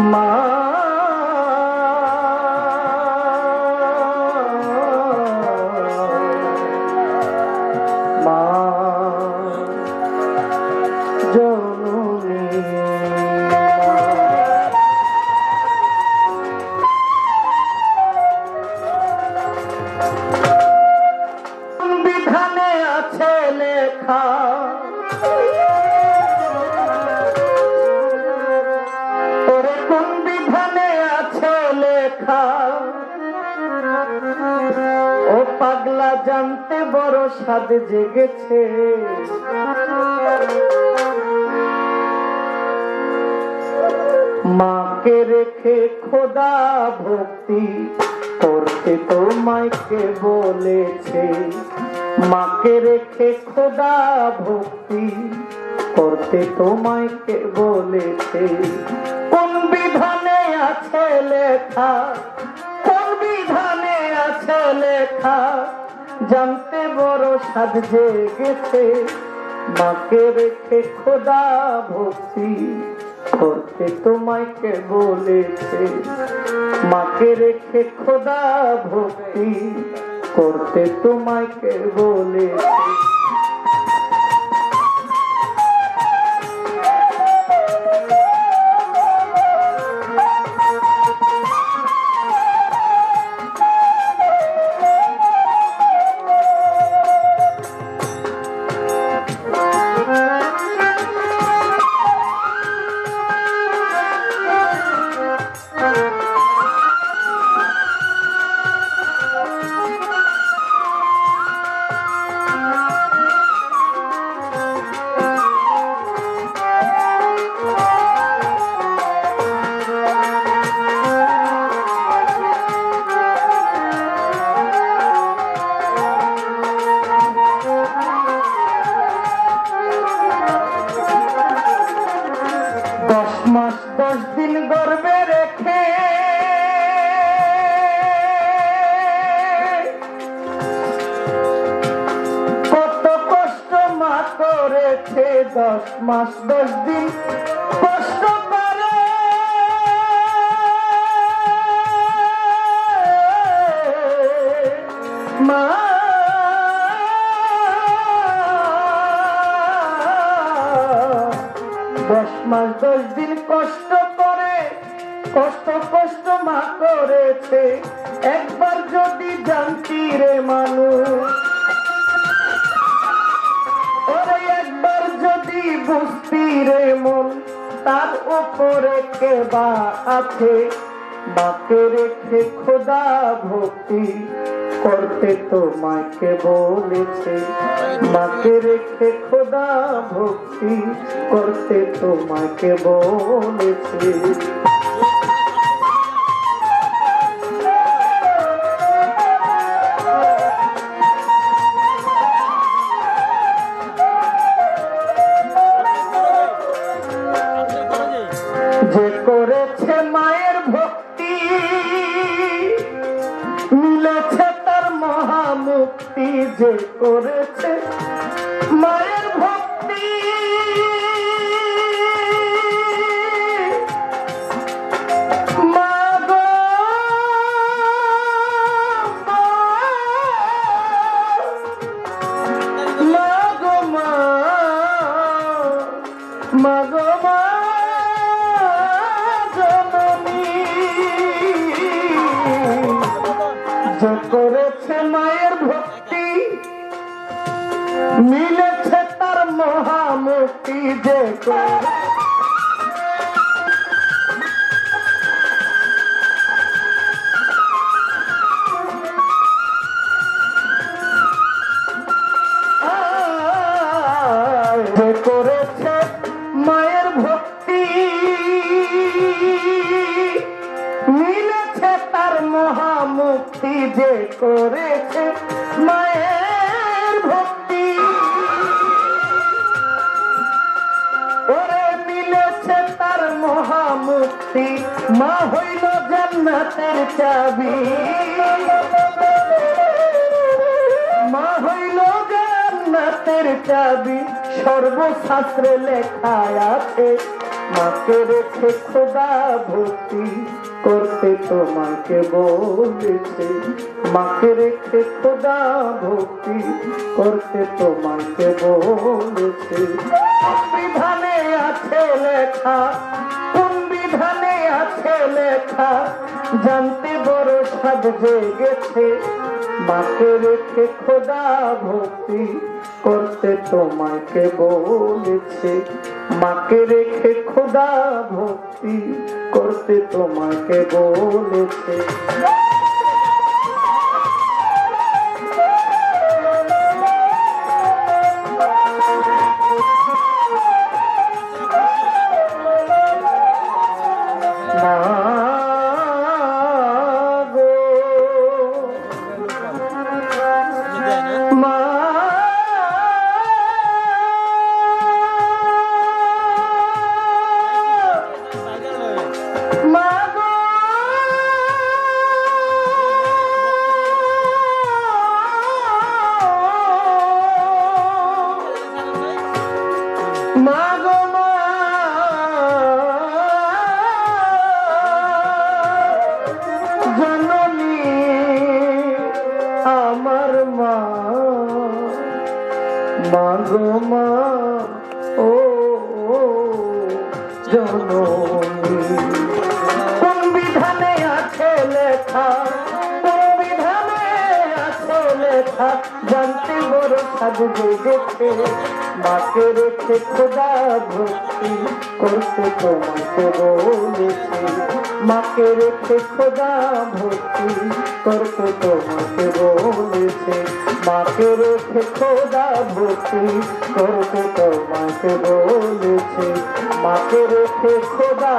মা। মা। জননী বিধানে আছে লেখা। জানতে বড় স্বাদ জেগেছে। মাকে রেখে খোদা ভক্তি করতে তো মাইকে বলেছে। মাকে রেখে খোদা ভক্তি করতে তোমায় কে বলেছে। কোন বিধানে আছে লেখা? কোন বিধানে আছে লেখা? জানতে বড় সাধ জেগেছে মাকে রেখে খোদা ভক্তি করতে তোমায় কে বলেছে? মাকে রেখে খোদা ভক্তি করতে তোমায় কে বলেছে? দশ দিন গর্বে রেখে। কত কষ্ট মা করেছে দশ মাস, দশ দিন কষ্ট করে। মা দশ মাস, দশ দিন কষ্ট করে, কষ্ট কষ্ট মা করেছে। একবার যদি জানতি রে মানুষ। একবার যদি বুঝতি রে মন, তার উপরে কে বা আছে? মাকে রেখে খোদা ভক্তি। করতে তোমাকে বলেছে। মাকে রেখে খোদা ভক্তি করতে তোমাকে বলেছে। মহামুক্তি যে করেছে। মায়ের যে করেছে মায়ের ভক্তি। মিলেছে তার মহামূর্তি যে মহামুক্তি যে করেছে মায়ের ভক্তি। ওরে মিলেছে তার মহামুক্তি। মা হইল জান্নাতের চাবি। মা হইল জান্নাতের চাবি। সর্বশাস্ত্রে লেখা আছে, মাকে রেখে খোদা ভক্তি। করতে তোমাকে বলেছে। মাকে রেখে খোদা ভক্তি করতে তোমাকে বলেছে। বিধানে আছে লেখা কোন বিধানে আছে লেখা, জানতে বড় সাজ জেগেছে। মাকে রেখে খোদা ভক্তি করতে তোমাকে বলেছে। মাকে রেখে খোদা ভক্তি করতে তোমাকে বলেছে। মা গো মা ও জননী কোন বিধানে আছে লেখা কোন বিধানে আছে লেখা জানতে বড় সাজু জেগেছে মাকে রেখে খোদা ভক্তি করতে তোমাকে বলেছে মাকে রেখে খোদা ভক্তি করতে তোমাকে বলেছে। মাকে রেখে খোদা ভক্তি করতে তোমাকে বলেছে। মাকে রেখে খোদা